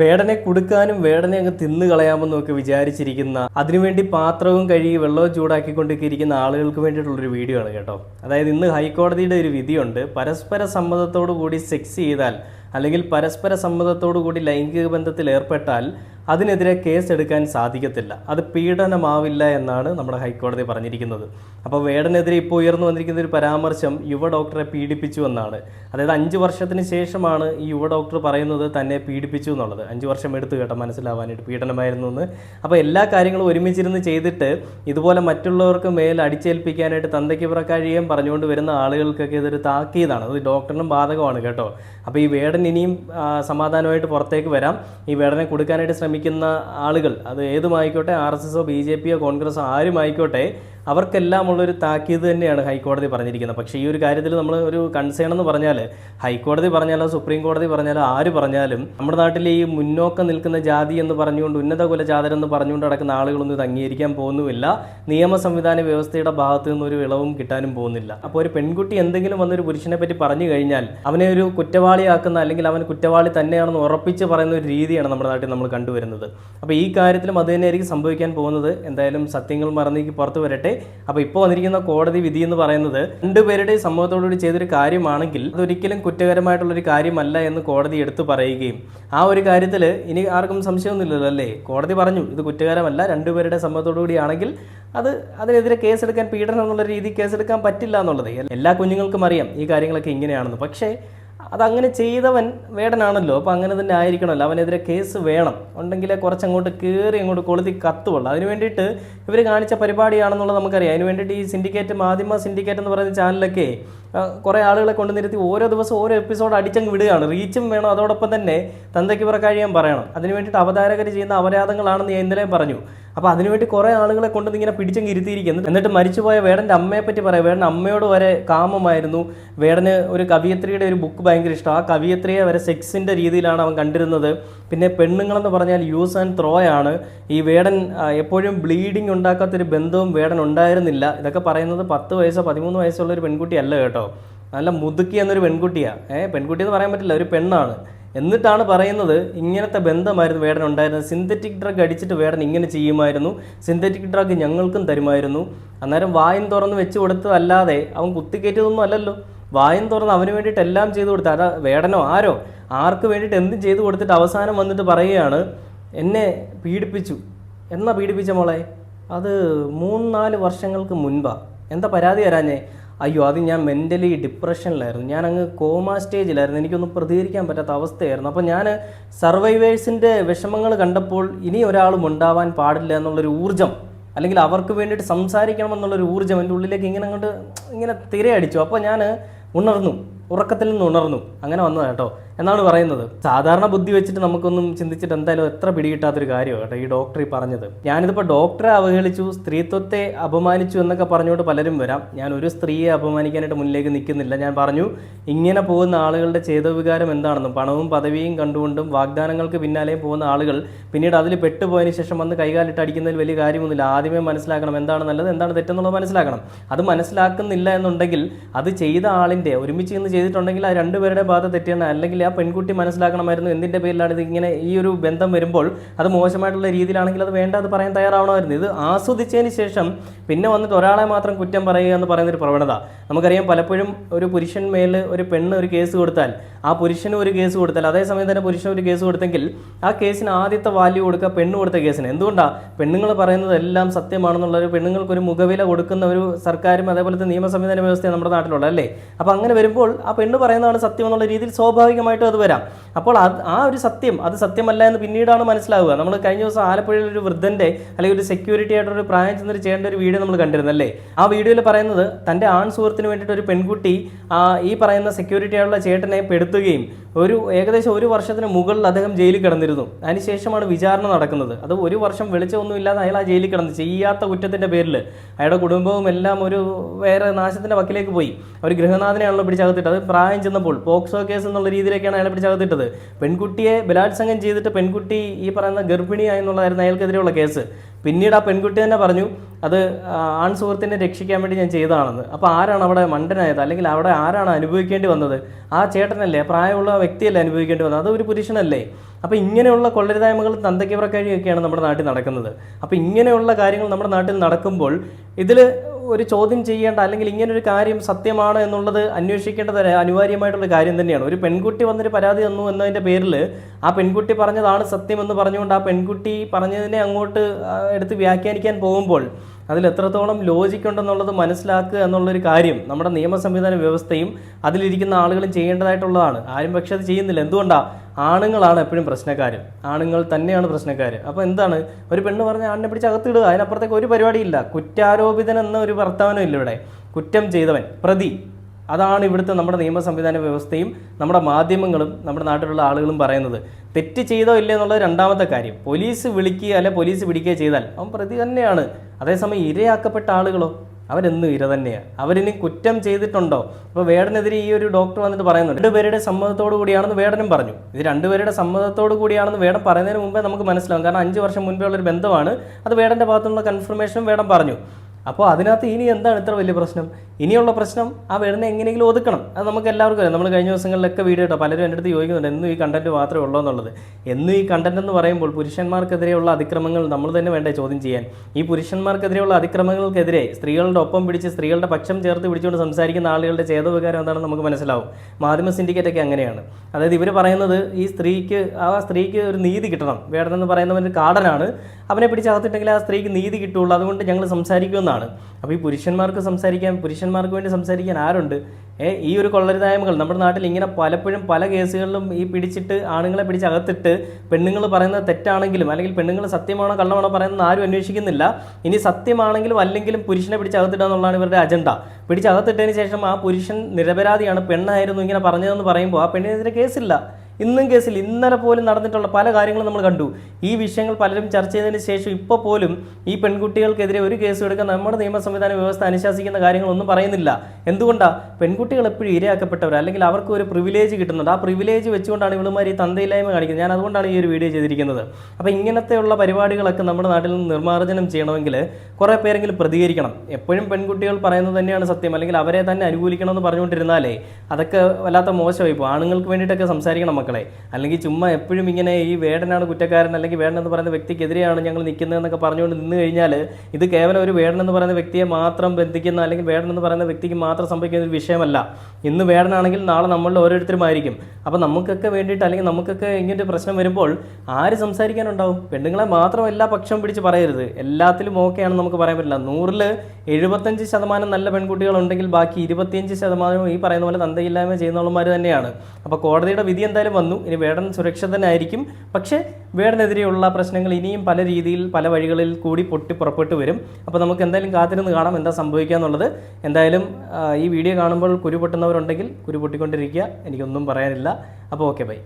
വേടനെ കൊടുക്കാനും വേടനെ അങ്ങ് തിന്നു കളയാമെന്നും ഒക്കെ വിചാരിച്ചിരിക്കുന്ന അതിനുവേണ്ടി പാത്രവും കഴുകി വെള്ളവും ചൂടാക്കിക്കൊണ്ടൊക്കെ ഇരിക്കുന്ന ആളുകൾക്ക് വേണ്ടിയിട്ടുള്ളൊരു വീഡിയോ ആണ് കേട്ടോ. അതായത് ഇന്ന് ഹൈക്കോടതിയുടെ ഒരു വിധിയുണ്ട്. പരസ്പര സമ്മതത്തോടു കൂടി സെക്സ് ചെയ്താൽ അല്ലെങ്കിൽ പരസ്പര സമ്മതത്തോടു കൂടി ലൈംഗിക ബന്ധത്തിൽ ഏർപ്പെട്ടാൽ അതിനെതിരെ കേസ് എടുക്കാൻ സാധിക്കത്തില്ല. അത് പീഡനമാവില്ല എന്നാണ് നമ്മുടെ ഹൈക്കോടതി പറഞ്ഞിരിക്കുന്നത്. അപ്പോൾ വേടനെതിരെ ഇപ്പോൾ ഉയർന്നു വന്നിരിക്കുന്ന ഒരു പരാമർശം യുവ ഡോക്ടറെ പീഡിപ്പിച്ചു എന്നാണ്. അതായത് അഞ്ച് വർഷത്തിന് ശേഷമാണ് ഈ യുവ ഡോക്ടർ പറയുന്നത് തന്നെ പീഡിപ്പിച്ചു എന്നുള്ളത്. അഞ്ച് വർഷം എടുത്തു കേട്ടോ മനസ്സിലാവാനായിട്ട് പീഡനമായിരുന്നു എന്ന്. അപ്പോൾ എല്ലാ കാര്യങ്ങളും ഒരുമിച്ചിരുന്ന് ചെയ്തിട്ട് ഇതുപോലെ മറ്റുള്ളവർക്ക് മേൽ അടിച്ചേൽപ്പിക്കാനായിട്ട് തന്തയ്ക്ക് പുറക്കാഴിയും പറഞ്ഞുകൊണ്ട് വരുന്ന ആളുകൾക്കൊക്കെ ഇതൊരു താക്കീതാണ്. അത് ഡോക്ടറിനും ബാധകമാണ് കേട്ടോ. അപ്പോൾ ഈ വേടൻ ഇനിയും സമാധാനമായിട്ട് പുറത്തേക്ക് വരാം. ഈ വേടനെ കൊടുക്കാനായിട്ട് ശ്രമിക്കുന്ന ആളുകൾ. അത് ഏതുമായിക്കോട്ടെ ആർ എസ് എസോ ബി ജെ പിയോ കോൺഗ്രസോ ആരുമായിക്കോട്ടെ അവർക്കെല്ലാം ഉള്ളൊരു താക്കീത് തന്നെയാണ് ഹൈക്കോടതി പറഞ്ഞിരിക്കുന്നത്. പക്ഷേ ഈ ഒരു കാര്യത്തിൽ നമ്മൾ ഒരു കൺസേൺ എന്ന് പറഞ്ഞാൽ ഹൈക്കോടതി പറഞ്ഞാലോ സുപ്രീം കോടതി പറഞ്ഞാലോ ആര് പറഞ്ഞാലും നമ്മുടെ നാട്ടിൽ ഈ മുന്നോക്കം നിൽക്കുന്ന ജാതി എന്ന് പറഞ്ഞുകൊണ്ട് ഉന്നത കുലജാതരെന്ന് പറഞ്ഞുകൊണ്ട് നടക്കുന്ന ആളുകളൊന്നും ഇത് അംഗീകരിക്കാൻ പോകുന്നുമില്ല. നിയമ സംവിധാന വ്യവസ്ഥയുടെ ഭാഗത്തു നിന്ന് ഒരു ഇളവും കിട്ടാനും പോകുന്നില്ല. അപ്പോൾ ഒരു പെൺകുട്ടി എന്തെങ്കിലും വന്നൊരു പുരുഷനെ പറ്റി പറഞ്ഞു കഴിഞ്ഞാൽ അവനെ ഒരു കുറ്റവാളിയാക്കുന്ന അല്ലെങ്കിൽ അവൻ കുറ്റവാളി തന്നെയാണെന്ന് ഉറപ്പിച്ച് പറയുന്ന ഒരു രീതിയാണ് നമ്മുടെ നാട്ടിൽ നമ്മൾ കണ്ടുവരുന്നത്. അപ്പോൾ ഈ കാര്യത്തിലും അത് തന്നെയായിരിക്കും സംഭവിക്കാൻ പോകുന്നത്. എന്തായാലും സത്യങ്ങൾ മറന്നേക്ക് പുറത്തു വരട്ടെ. അപ്പോൾ ഇപ്പോൾ വന്നിരിക്കുന്ന കോടതി വിധി എന്ന് പറയുന്നത് രണ്ടുപേരുടെ സമ്മതത്തോടുകൂടി ചെയ്തൊരു കാര്യമാണെങ്കിൽ അതൊരിക്കലും കുറ്റകരമായിട്ടുള്ളൊരു കാര്യമല്ല എന്ന് കോടതി എടുത്തു പറയുകയും ആ ഒരു കാര്യത്തിൽ ഇനി ആർക്കും സംശയമൊന്നുമില്ലല്ലോ അല്ലേ? കോടതി പറഞ്ഞു ഇത് കുറ്റകരമല്ല രണ്ടുപേരുടെ സമ്മതത്തോടുകൂടിയാണെങ്കിൽ അത് അതിനെതിരെ കേസെടുക്കാൻ പീഡനം എന്നുള്ള രീതി കേസെടുക്കാൻ പറ്റില്ല എന്നുള്ളത്. എല്ലാ കുഞ്ഞുങ്ങൾക്കും അറിയാം ഈ കാര്യങ്ങളൊക്കെ ഇങ്ങനെയാണെന്ന്. പക്ഷേ അതങ്ങനെ ചെയ്തവൻ വേടനാണല്ലോ. അപ്പോൾ അങ്ങനെ തന്നെ ആയിരിക്കണമല്ലോ. അവനെതിരെ കേസ് വേണം. ഉണ്ടെങ്കിലേ കുറച്ചങ്ങോട്ട് കയറി അങ്ങോട്ട് കൊളുത്തി കത്തുള്ളൂ. അതിന് വേണ്ടിയിട്ട് ഇവർ കാണിച്ച പരിപാടിയാണെന്നുള്ളത് നമുക്കറിയാം. അതിന് വേണ്ടിയിട്ട് ഈ സിൻഡിക്കേറ്റ് മാധ്യമ സിൻഡിക്കേറ്റ് എന്ന് പറയുന്ന ചാനലൊക്കെ കുറേ ആളുകളെ കൊണ്ട് ഓരോ ദിവസം ഓരോ എപ്പിസോഡ് അടിച്ചങ്ങ് വിടുകയാണ്. റീച്ചും വേണം. അതോടൊപ്പം തന്നെ തന്തയ്ക്ക് പുറക്കാഴിയാൻ പറയണം. അതിന് വേണ്ടിയിട്ട് അവതാരകർ ചെയ്യുന്ന അപരാധങ്ങളാണെന്ന് ഞാൻ ഇന്നലെ പറഞ്ഞു. അപ്പോൾ അതിനുവേണ്ടി കുറേ ആളുകളെ കൊണ്ട് ഇങ്ങനെ പിടിച്ചങ്ങ് ഇരുത്തിയിരിക്കുന്നു. എന്നിട്ട് മരിച്ചുപോയ വേടന്റെ അമ്മയെ പറ്റി പറയാം. വേടൻ അമ്മയോട് വരെ കാമമായിരുന്നു. വേടന് ഒരു കവിയത്രിയുടെ ഒരു ബുക്ക് ഭയങ്കര ഇഷ്ടം. ആ കവിയത്രിയെ വരെ സെക്സിന്റെ രീതിയിലാണ് അവൻ കണ്ടിരുന്നത്. പിന്നെ പെണ്ണുങ്ങളെന്ന് പറഞ്ഞാൽ യൂസ് ആൻഡ് ത്രോ ആണ്. ഈ വേടൻ എപ്പോഴും ബ്ലീഡിങ് ഉണ്ടാക്കാത്തൊരു ബന്ധവും വേടൻ ഉണ്ടായിരുന്നില്ല. ഇതൊക്കെ പറയുന്നത് പത്ത് വയസ്സോ പതിമൂന്ന് വയസ്സുള്ള ഒരു പെൺകുട്ടിയല്ല കേട്ടോ. നല്ല മുതുക്കി എന്നൊരു പെൺകുട്ടിയാണ് ഏഹ് പെൺകുട്ടി എന്ന് പറയാൻ പറ്റില്ല. ഒരു പെണ്ണാണ്. എന്നിട്ടാണ് പറയുന്നത് ഇങ്ങനത്തെ ബന്ധമായിരുന്നു വേടൻ ഉണ്ടായിരുന്നത്. സിന്തറ്റിക് ഡ്രഗ് അടിച്ചിട്ട് വേടൻ ഇങ്ങനെ ചെയ്യുമായിരുന്നു. സിന്തറ്റിക് ഡ്രഗ് ഞങ്ങൾക്കും തരുമായിരുന്നു. അന്നേരം വായും തുറന്ന് വെച്ച് കൊടുത്തതല്ലാതെ അവൻ കുത്തിക്കയറ്റിയതൊന്നും അല്ലല്ലോ. വായും തുറന്ന് അവന് വേണ്ടിയിട്ട് എല്ലാം ചെയ്തു കൊടുത്ത. അതാ വേടനോ ആരോ ആർക്ക് വേണ്ടിയിട്ട് എന്തും ചെയ്തു കൊടുത്തിട്ട് അവസാനം വന്നിട്ട് പറയുകയാണ് എന്നെ പീഡിപ്പിച്ചു. എന്നാ പീഡിപ്പിച്ച മോളെ? അത് മൂന്ന് നാല് വർഷങ്ങൾക്ക് മുൻപാണ് എന്താ പരാതി തരാഞ്ഞേ അയ്യോ അത് ഞാൻ മെന്റലി ഡിപ്രഷനിലായിരുന്നു ഞാൻ അങ്ങ് കോമ സ്റ്റേജിലായിരുന്നു എനിക്കൊന്നും പ്രതികരിക്കാൻ പറ്റാത്ത അവസ്ഥയായിരുന്നു. അപ്പോൾ ഞാൻ സർവൈവേഴ്സിന്റെ വിഷമങ്ങൾ കണ്ടപ്പോൾ ഇനി ഒരാളും ഉണ്ടാവാൻ പാടില്ല എന്നുള്ളൊരു ഊർജം അല്ലെങ്കിൽ അവർക്ക് വേണ്ടിയിട്ട് സംസാരിക്കണം എന്നുള്ളൊരു ഊർജം എന്റെ ഉള്ളിലേക്ക് ഇങ്ങനെ അങ്ങോട്ട് ഇങ്ങനെ തിരയടിച്ചു. അപ്പോൾ ഞാൻ ഉണർന്നു. ഉറക്കത്തിൽ നിന്ന് ഉണർന്നു. അങ്ങനെ വന്നതാണ് കേട്ടോ. എന്നാണ് പറയുന്നത്. സാധാരണ ബുദ്ധി വെച്ചിട്ട് നമുക്കൊന്നും ചിന്തിച്ചിട്ട് എന്തായാലും എത്ര പിടികിട്ടാത്തൊരു കാര്യമാണ് കേട്ടോ ഈ ഡോക്ടർ ഈ പറഞ്ഞത്. ഞാനിതിപ്പോൾ ഡോക്ടറെ അവഹേളിച്ചു സ്ത്രീത്വത്തെ അപമാനിച്ചു എന്നൊക്കെ പറഞ്ഞുകൊണ്ട് പലരും വരാം. ഞാൻ ഒരു സ്ത്രീയെ അപമാനിക്കാനായിട്ട് മുന്നിലേക്ക് നിൽക്കുന്നില്ല. ഞാൻ പറഞ്ഞു ഇങ്ങനെ പോകുന്ന ആളുകളുടെ ചേതവികാരം എന്താണെന്നും പണവും പദവിയും കണ്ടുകൊണ്ടും വാഗ്ദാനങ്ങൾക്ക് പിന്നാലെയും പോകുന്ന ആളുകൾ പിന്നീട് അതിൽ പെട്ടുപോയതിന് ശേഷം വന്ന് കൈകാലിട്ട് അടിക്കുന്നതിൽ വലിയ കാര്യമൊന്നുമില്ല. ആദ്യമേ മനസ്സിലാക്കണം എന്താണ് നല്ലത് എന്താണ് തെറ്റെന്നുള്ളത് മനസ്സിലാക്കണം. അത് മനസ്സിലാക്കുന്നില്ല എന്നുണ്ടെങ്കിൽ അത് ചെയ്ത ആളിന്റെ ഒരുമിച്ച് ചെയ്തിട്ടുണ്ടെങ്കിൽ ആ രണ്ടുപേരുടെ ഭാഗത്ത് തെറ്റിയാണ് അല്ലെങ്കിൽ ആ പെൺകുട്ടി മനസ്സിലാക്കണമായിരുന്നു എന്തിന്റെ പേരിലാണ് ഇത് ഇങ്ങനെ ഈ ഒരു ബന്ധം വരുമ്പോൾ അത് മോശമായിട്ടുള്ള രീതിയിലാണെങ്കിൽ അത് വേണ്ട അത് പറയാൻ തയ്യാറാവണമായിരുന്നു. ഇത് ആസ്വദിച്ചതിന് ശേഷം പിന്നെ വന്നിട്ട് ഒരാളെ മാത്രം കുറ്റം പറയുക എന്ന് പറയുന്നൊരു പ്രവണത. നമുക്കറിയാം പലപ്പോഴും ഒരു പുരുഷൻ മേൽ ഒരു പെണ്ണ് ഒരു കേസ് കൊടുത്താൽ ആ പുരുഷന് ഒരു കേസ് കൊടുത്താൽ അതേസമയം തന്നെ പുരുഷൻ ഒരു കേസ് കൊടുത്തെങ്കിൽ ആ കേസിന് ആദ്യത്തെ വാല്യൂ കൊടുക്കുക പെണ്ണ് കൊടുത്ത കേസിന്. എന്തുകൊണ്ടാണ് പെണ്ണുങ്ങൾ പറയുന്നത് എല്ലാം സത്യമാണെന്നുള്ള ഒരു പെണ്ണുങ്ങൾക്കൊരു മുഖവില കൊടുക്കുന്ന ഒരു സർക്കാരും അതേപോലത്തെ നിയമ സംവിധാന വ്യവസ്ഥയാണ് നമ്മുടെ നാട്ടിലുള്ള അല്ലേ? അപ്പോൾ അങ്ങനെ വരുമ്പോൾ ആ പെണ്ണ് പറയുന്നതാണ് സത്യം എന്നുള്ള രീതിയിൽ സ്വാഭാവികമായിട്ടും അത് വരാം. അപ്പോൾ ആ ഒരു സത്യം അത് സത്യമല്ല എന്ന് പിന്നീടാണ് മനസ്സിലാവുക. നമ്മൾ കഴിഞ്ഞ ദിവസം ആലപ്പുഴയിൽ ഒരു വൃദ്ധന്റെ അല്ലെങ്കിൽ ഒരു സെക്യൂരിറ്റി ആയിട്ട് ഒരു പ്രായം ചെന്നൊരു ചെയ്യേണ്ട ഒരു വീഡിയോ നമ്മൾ കണ്ടിരുന്നല്ലേ? ആ വീഡിയോയിൽ പറയുന്നത് തന്റെ ആൺ സുഹൃത്തിന് വേണ്ടിയിട്ട് ഒരു പെൺകുട്ടി ഈ പറയുന്ന സെക്യൂരിറ്റി ആയിട്ടുള്ള ചേട്ടനെ പെടുത്തുകയും ഒരു ഏകദേശം ഒരു വർഷത്തിന് മുകളിൽ അദ്ദേഹം ജയിലിൽ കിടന്നിരുന്നു. അതിനുശേഷമാണ് വിചാരണ നടക്കുന്നത്. അത് ഒരു വർഷം വെളിച്ചമൊന്നുമില്ലാതെ അയാൾ ആ ജയിലിൽ കിടന്നു ചെയ്യാത്ത കുറ്റത്തിന്റെ പേരിൽ അയാളുടെ കുടുംബവും എല്ലാം ഒരു വേറെ നാശത്തിന്റെ വക്കിലേക്ക് പോയി. ഒരു ഗൃഹനാഥനെയാണല്ലോ പിടിച്ചകത്തിട്ട് അത് പ്രായം ചെന്നപ്പോൾ പോക്സോ കേസ് എന്നുള്ള രീതിയിലേക്കാണ് അയാളെ പിടിച്ച് അകത്തിട്ടത്. പെൺകുട്ടിയെ ബലാത്സംഗം ചെയ്തിട്ട് പെൺകുട്ടി ഈ പറയുന്ന ഗർഭിണിയായെന്നുള്ളതായിരുന്നു അയാൾക്കെതിരെയുള്ള കേസ്. പിന്നീട് ആ പെൺകുട്ടി തന്നെ പറഞ്ഞു അത് ആൺ സുഹൃത്തിനെ രക്ഷിക്കാൻ വേണ്ടി ഞാൻ ചെയ്തതാണെന്ന്. അപ്പോൾ ആരാണ് അവിടെ മണ്ടനായത്? അല്ലെങ്കിൽ അവിടെ ആരാണ് അനുഭവിക്കേണ്ടി വന്നത്? ആ ചേട്ടനല്ലേ പ്രായമുള്ള വ്യക്തിയല്ലേ അനുഭവിക്കേണ്ടി വന്നത്? അത് ഒരു പുരുഷനല്ലേ? അപ്പോൾ ഇങ്ങനെയുള്ള കൊള്ളരുതായ്മകളും തന്തയ്ക്കവറക്കഴിയൊക്കെയാണ് നമ്മുടെ നാട്ടിൽ നടക്കുന്നത്. അപ്പോൾ ഇങ്ങനെയുള്ള കാര്യങ്ങൾ നമ്മുടെ നാട്ടിൽ നടക്കുമ്പോൾ ഇതിൽ ഒരു ചോദ്യം ചെയ്യേണ്ട അല്ലെങ്കിൽ ഇങ്ങനൊരു കാര്യം സത്യമാണ് എന്നുള്ളത് അന്വേഷിക്കേണ്ടത് അനിവാര്യമായിട്ടുള്ള കാര്യം തന്നെയാണ്. ഒരു പെൺകുട്ടി വന്നിട്ട് പരാതി തന്നു എന്നതിന്റെ പേരിൽ ആ പെൺകുട്ടി പറഞ്ഞതാണ് സത്യം എന്ന് പറഞ്ഞുകൊണ്ട് ആ പെൺകുട്ടി പറഞ്ഞതിനെ അങ്ങോട്ട് എടുത്ത് വ്യാഖ്യാനിക്കാൻ പോകുമ്പോൾ അതിൽ എത്രത്തോളം ലോജിക് ഉണ്ടെന്നുള്ളത് മനസ്സിലാക്കുക എന്നുള്ളൊരു കാര്യം നമ്മുടെ നിയമ സംവിധാന വ്യവസ്ഥയും അതിലിരിക്കുന്ന ആളുകളും ചെയ്യേണ്ടതായിട്ടുള്ളതാണ്. ആരും പക്ഷെ അത് ചെയ്യുന്നില്ല. എന്തുകൊണ്ടാണ് ആണുങ്ങളാണ് എപ്പോഴും പ്രശ്നക്കാർ ആണുങ്ങൾ തന്നെയാണ് പ്രശ്നക്കാർ അപ്പോൾ എന്താണ്? ഒരു പെണ്ണ് പറഞ്ഞ ആണിനെ പിടിച്ച് അകത്തിടുക അതിനപ്പുറത്തേക്ക് ഒരു പരിപാടിയില്ല. കുറ്റാരോപിതൻ എന്ന ഒരു വർത്തമാനം ഇല്ല ഇവിടെ കുറ്റം ചെയ്തവൻ പ്രതി. അതാണ് ഇവിടുത്തെ നമ്മുടെ നിയമ സംവിധാന വ്യവസ്ഥയും നമ്മുടെ മാധ്യമങ്ങളും നമ്മുടെ നാട്ടിലുള്ള ആളുകളും പറയുന്നത്. തെറ്റ് ചെയ്തോ ഇല്ലേ എന്നുള്ളത് രണ്ടാമത്തെ കാര്യം. പോലീസ് വിളിക്കുക അല്ലെ പോലീസ് പിടിക്കുകയോ ചെയ്താൽ അവൻ പ്രതി തന്നെയാണ്. അതേസമയം ഇരയാക്കപ്പെട്ട ആളുകളോ? അവരെന്നും ഇര തന്നെയാണ് അവരിനി കുറ്റം ചെയ്തിട്ടുണ്ടോ? അപ്പോൾ വേടനെതിരെ ഈ ഒരു ഡോക്ടർ വന്നിട്ട് പറയുന്നുണ്ട്. രണ്ടുപേരുടെ സമ്മതത്തോടു കൂടിയാണെന്ന് വേടനും പറഞ്ഞു. ഇത് രണ്ടുപേരുടെ സമ്മതത്തോടു കൂടിയാണെന്ന് വേടം പറയുന്നതിന് മുമ്പേ നമുക്ക് മനസ്സിലാവും. കാരണം അഞ്ച് വർഷം മുൻപേ ഉള്ളൊരു ബന്ധമാണ്. അത് വേടന്റെ ഭാഗത്തുനിന്നുള്ള കൺഫർമേഷനും വേടം പറഞ്ഞു. അപ്പോൾ അതിനകത്ത് ഇനി എന്താണ് ഇത്ര വലിയ പ്രശ്നം? ഇനിയുള്ള പ്രശ്നം ആ വരുന്ന എങ്ങനെയെങ്കിലും ഒതുക്കണം. അത് നമുക്ക് എല്ലാവർക്കും അറിയാം. നമ്മൾ കഴിഞ്ഞ ദിവസങ്ങളിലൊക്കെ വീഡിയോ ഇട്ടോ. പലരും എന്റെ അടുത്ത് ചോദിക്കുന്നുണ്ട് എന്നും ഈ കണ്ടന്റ് മാത്രമേ ഉള്ളൂ എന്നുള്ളത്? എന്നും ഈ കണ്ടന്റ് എന്ന് പറയുമ്പോൾ പുരുഷന്മാർക്കെതിരെയുള്ള അതിക്രമങ്ങൾ നമ്മൾ തന്നെ വേണ്ടേ ചോദ്യം ചെയ്യാൻ? ഈ പുരുഷന്മാർക്കെതിരെയുള്ള അതിക്രമങ്ങൾക്കെതിരെ സ്ത്രീകളുടെ ഒപ്പം പിടിച്ച് സ്ത്രീകളുടെ പക്ഷം ചേർത്ത് പിടിച്ചുകൊണ്ട് സംസാരിക്കുന്ന ആളുകളുടെ ചേതോപകാരം എന്താണെന്ന് നമുക്ക് മനസ്സിലാവും. മാധ്യമ സിൻഡിക്കേറ്റൊക്കെ അങ്ങനെയാണ്. അതായത് ഇവർ പറയുന്നത് ഈ സ്ത്രീക്ക് ആ സ്ത്രീക്ക് ഒരു നീതി കിട്ടണം. വേടനെന്ന് പറയുന്നവൻ കാടനാണ്. അവനെ പിടിച്ചകത്തിട്ടെങ്കിൽ ആ സ്ത്രീക്ക് നീതി കിട്ടുള്ളൂ അതുകൊണ്ട് ഞങ്ങൾ സംസാരിക്കുമെന്നാണ്. അപ്പോൾ ഈ പുരുഷന്മാർക്ക് സംസാരിക്കാൻ പുരുഷന്മാർക്ക് വേണ്ടി സംസാരിക്കാൻ ആരുണ്ട്? ഏ ഈ ഒരു കൊള്ളരുതായ്മകൾ നമ്മുടെ നാട്ടിൽ ഇങ്ങനെ പലപ്പോഴും പല കേസുകളിലും ഈ പിടിച്ചിട്ട് ആണുങ്ങളെ പിടിച്ച് അകത്തിട്ട് പെണ്ണുങ്ങൾ പറയുന്നത് തെറ്റാണെങ്കിലും അല്ലെങ്കിൽ പെണ്ണുങ്ങൾ സത്യമാണോ കള്ളമാണോ പറയുന്നത് ആരും അന്വേഷിക്കുന്നില്ല. ഇനി സത്യമാണെങ്കിലും അല്ലെങ്കിലും പുരുഷനെ പിടിച്ച് അകത്തിടുക എന്നുള്ളതാണ് ഇവരുടെ അജണ്ട. പിടിച്ച് അകത്തിട്ടതിന് ശേഷം ആ പുരുഷൻ നിരപരാധിയാണ് പെണ്ണായിരുന്നു ഇങ്ങനെ പറഞ്ഞതെന്ന് പറയുമ്പോൾ ആ പെണ്ണിനെതിരെ കേസില്ല. ഇന്നും കേസിൽ ഇന്നലെ പോലും നടന്നിട്ടുള്ള പല കാര്യങ്ങളും നമ്മൾ കണ്ടു. ഈ വിഷയങ്ങൾ പലരും ചർച്ച ചെയ്തതിന് ശേഷം ഇപ്പോൾ പോലും ഈ പെൺകുട്ടികൾക്കെതിരെ ഒരു കേസ് എടുക്കാൻ നമ്മുടെ നിയമ സംവിധാന വ്യവസ്ഥ അനുശാസിക്കുന്ന കാര്യങ്ങളൊന്നും പറയുന്നില്ല. എന്തുകൊണ്ടാണ് പെൺകുട്ടികൾ എപ്പോഴും ഇരയാക്കപ്പെട്ടവർ അല്ലെങ്കിൽ അവർക്ക് ഒരു പ്രിവിലേജ് കിട്ടുന്നുണ്ട്. ആ പ്രിവിലേജ് വെച്ചുകൊണ്ടാണ് ഇവളുമാർ ഈ തന്തയില്ലായ്മ കാണിക്കുന്നത്. ഞാൻ അതുകൊണ്ടാണ് ഈ ഒരു വീഡിയോ ചെയ്തിരിക്കുന്നത്. അപ്പോൾ ഇങ്ങനത്തെയുള്ള പരിപാടികളൊക്കെ നമ്മുടെ നാട്ടിൽ നിന്ന് നിർമ്മാർജനം ചെയ്യണമെങ്കിൽ കുറേ പേരെങ്കിലും പ്രതികരിക്കണം. എപ്പോഴും പെൺകുട്ടികൾ പറയുന്നത് തന്നെയാണ് സത്യം. അല്ലെങ്കിൽ അവരെ തന്നെ അനുകൂലിക്കണമെന്ന് പറഞ്ഞുകൊണ്ടിരുന്നാലേ അതൊക്കെ വല്ലാത്ത മോശമായി ഇപ്പോൾ ആണുങ്ങൾക്ക് വേണ്ടിയിട്ടൊക്കെ സംസാരിക്കണം മക്കളെ. അല്ലെങ്കിൽ ചുമ്മാ എപ്പോഴും ഇങ്ങനെ ഈ വേടനാണ് കുറ്റക്കാരൻ അല്ലെങ്കിൽ വേടൻ എന്ന് പറയുന്ന വ്യക്തിക്കെതിരെയാണ് ഞങ്ങൾ നിൽക്കുന്നത് എന്നൊക്കെ പറഞ്ഞുകൊണ്ട് നിന്ന് കഴിഞ്ഞാൽ ഇത് കേവലം ഒരു വേടൻ എന്ന് പറയുന്ന വ്യക്തിയെ മാത്രം ബന്ധിക്കുന്ന അല്ലെങ്കിൽ വേടൻ എന്ന് പറയുന്ന വ്യക്തിക്ക് മാത്രം സംഭവിക്കുന്ന ഒരു വിഷയമല്ല. ഇന്ന് വേടനാണെങ്കിൽ നാളെ നമ്മളിൽ ഓരോരുത്തരുമായിരിക്കും. അപ്പോൾ നമുക്കൊക്കെ വേണ്ടിയിട്ട് അല്ലെങ്കിൽ നമുക്കൊക്കെ ഇങ്ങനൊരു പ്രശ്നം വരുമ്പോൾ ആര് സംസാരിക്കാനുണ്ടാവും? പെണ്ണുങ്ങളെ മാത്രം എല്ലാ പക്ഷം പിടിച്ച് പറയരുത്. എല്ലാത്തിലും ഓക്കെയാണ് നമുക്ക് പറയാൻ പറ്റില്ല. നൂറിൽ എഴുപത്തഞ്ച് ശതമാനം നല്ല പെൺകുട്ടികളുണ്ടെങ്കിൽ ബാക്കി ഇരുപത്തിയഞ്ച് ശതമാനവും ഈ പറയുന്ന പോലെ തന്തയില്ലായ്മ ചെയ്യുന്നവന്മാർ തന്നെയാണ്. അപ്പോൾ കോടതിയുടെ വിധി എന്തായാലും വന്നു. ഇനി വേടൻ സുരക്ഷിതനായിരിക്കും. പക്ഷേ വേടനെതിരെയുള്ള പ്രശ്നങ്ങൾ ഇനിയും പല രീതിയിൽ പല വഴികളിൽ കൂടി പൊട്ടി പുറപ്പെട്ടു വരും. അപ്പോൾ നമുക്ക് എന്തായാലും കാത്തിരുന്ന് കാണാം എന്താ സംഭവിക്കുക എന്നുള്ളത്. എന്തായാലും ഈ വീഡിയോ കാണുമ്പോൾ കുരു പൊട്ടുന്നവരുണ്ടെങ്കിൽ കുരു പൊട്ടിക്കൊണ്ടിരിക്കുക. എനിക്കൊന്നും പറയാനില്ല. അപ്പോൾ ഓക്കെ ബൈ.